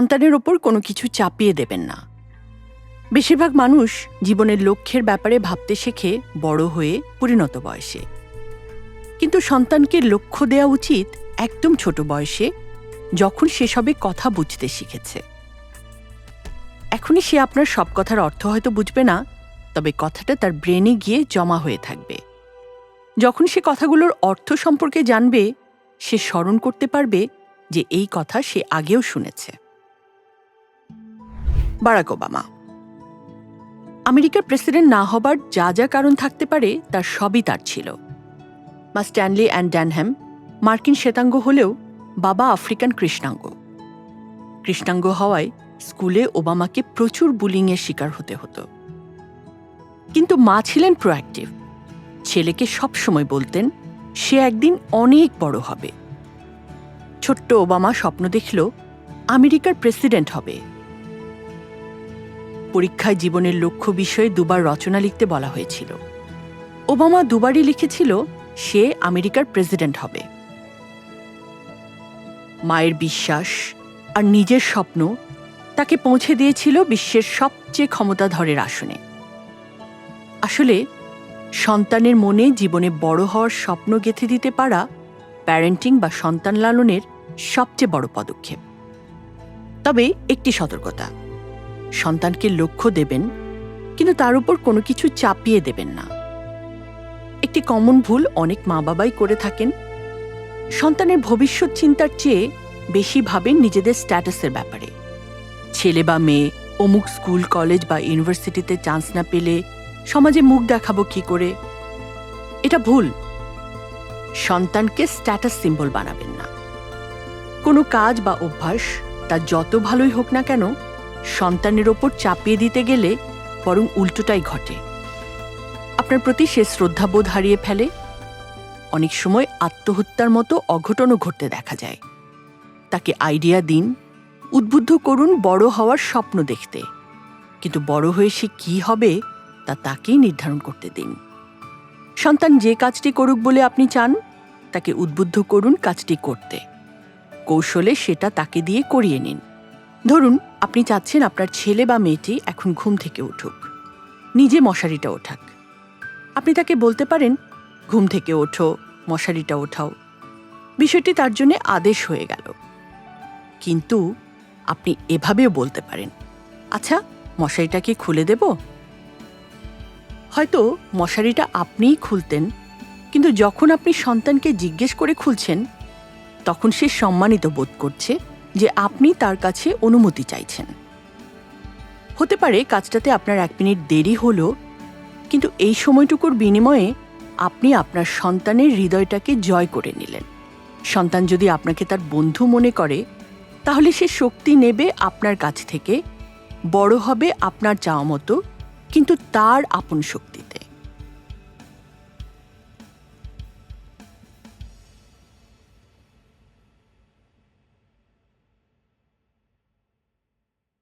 সন্তানের ওপর কোনো কিছু চাপিয়ে দেবেন না। বেশিরভাগ মানুষ জীবনের লক্ষ্যের ব্যাপারে ভাবতে শেখে বড় হয়ে পরিণত বয়সে। কিন্তু সন্তানকে লক্ষ্য দেওয়া উচিত একদম ছোট বয়সে, যখন সে সবে কথা বুঝতে শিখেছে। এখনই সে আপনার সব কথার অর্থ হয়তো বুঝবে না, তবে কথাটা তার ব্রেনে গিয়ে জমা হয়ে থাকবে। যখন সে কথাগুলোর অর্থ সম্পর্কে জানবে, সে স্মরণ করতে পারবে যে এই কথা সে আগেও শুনেছে। Barack Obama. আমেরিকার প্রেসিডেন্ট না হবার যা যা কারণ থাকতে পারে তার সবই তার ছিল। মা স্ট্যানলি অ্যান্ড ড্যানহ্যাম মার্কিন শ্বেতাঙ্গ হলেও বাবা আফ্রিকান কৃষ্ণাঙ্গ। কৃষ্ণাঙ্গ হওয়ায় স্কুলে ওবামাকে প্রচুর বুলিংয়ের শিকার হতে হতো। কিন্তু মা ছিলেন প্রোঅ্যাক্টিভ। ছেলেকে সবসময় বলতেন, সে একদিন অনেক বড় হবে। ছোট্ট ওবামা স্বপ্ন দেখল, আমেরিকার প্রেসিডেন্ট হবে। পরীক্ষায় জীবনের লক্ষ্য বিষয়ে দুবার রচনা লিখতে বলা হয়েছিল। ওবামা দুবারই লিখেছিল, সে আমেরিকার প্রেসিডেন্ট হবে। মায়ের বিশ্বাস আর নিজের স্বপ্ন তাকে পৌঁছে দিয়েছিল বিশ্বের সবচেয়ে ক্ষমতাধরের আসনে। আসলে, সন্তানের মনে জীবনে বড় হওয়ার স্বপ্ন গেঁথে দিতে পারা প্যারেন্টিং বা সন্তান লালনের সবচেয়ে বড় পদক্ষেপ। তবে একটি সতর্কতা সন্তানকে লক্ষ্য দেবেন, কিন্তু তার উপর কোনো কিছু চাপিয়ে দেবেন না। একটি কমন ভুল অনেক মা বাবাই করে থাকেন। সন্তানের ভবিষ্যৎ চিন্তার চেয়ে বেশি ভাবেন নিজেদের স্ট্যাটাসের ব্যাপারে। ছেলে বা মেয়ে, অমুক স্কুল, কলেজ বা ইউনিভার্সিটিতে চান্স না পেলে সমাজে মুখ দেখাবো কি করে? এটা ভুল। সন্তানকে স্ট্যাটাস সিম্বল বানাবেন না। কোনো কাজ বা অভ্যাস, তা যত ভালোই হোক না কেন সন্তানের ওপর চাপিয়ে দিতে গেলে বরং উল্টোটাই ঘটে। আপনার প্রতি সে শ্রদ্ধাবোধ হারিয়ে ফেলে। অনেক সময় আত্মহত্যার মতো অঘটনও ঘটতে দেখা যায়। তাকে আইডিয়া দিন, উদ্বুদ্ধ করুন বড় হওয়ার স্বপ্ন দেখতে। কিন্তু বড় হয়ে সে কি হবে, তা তাকেই নির্ধারণ করতে দিন। সন্তান যে কাজটি করুক বলে আপনি চান, তাকে উদ্বুদ্ধ করুন কাজটি করতে। কৌশলে সেটা তাকে দিয়ে করিয়ে নিন। ধরুন, আপনি চাচ্ছেন আপনার ছেলে বা মেয়েটি এখন ঘুম থেকে উঠুক। নিজে মশারিটা ওঠাক। আপনি তাকে বলতে পারেন, ঘুম থেকে ওঠো, মশারিটা ওঠাও। বিষয়টি তার জন্য আদেশ হয়ে গেল। কিন্তু আপনি এভাবেও বলতে পারেন আচ্ছা মশারিটা কি খুলে দেব? হয়তো মশারিটা আপনিই খুলতেন, কিন্তু যখন আপনি সন্তানকে জিজ্ঞেস করে খুলছেন, তখন সে সম্মানিত বোধ করছে যে আপনি তার কাছে অনুমতি চাইছেন। হতে পারে কাজটাতে আপনার এক মিনিট দেরি হলো, কিন্তু এই সময়টুকুর বিনিময়ে আপনি আপনার সন্তানের হৃদয়টাকে জয় করে নিলেন। সন্তান যদি আপনাকে তার বন্ধু মনে করে, তাহলে সে শক্তি নেবে আপনার কাছ থেকে, বড় হবে আপনার চাওয়া মতো, কিন্তু তার আপন শক্তিতে।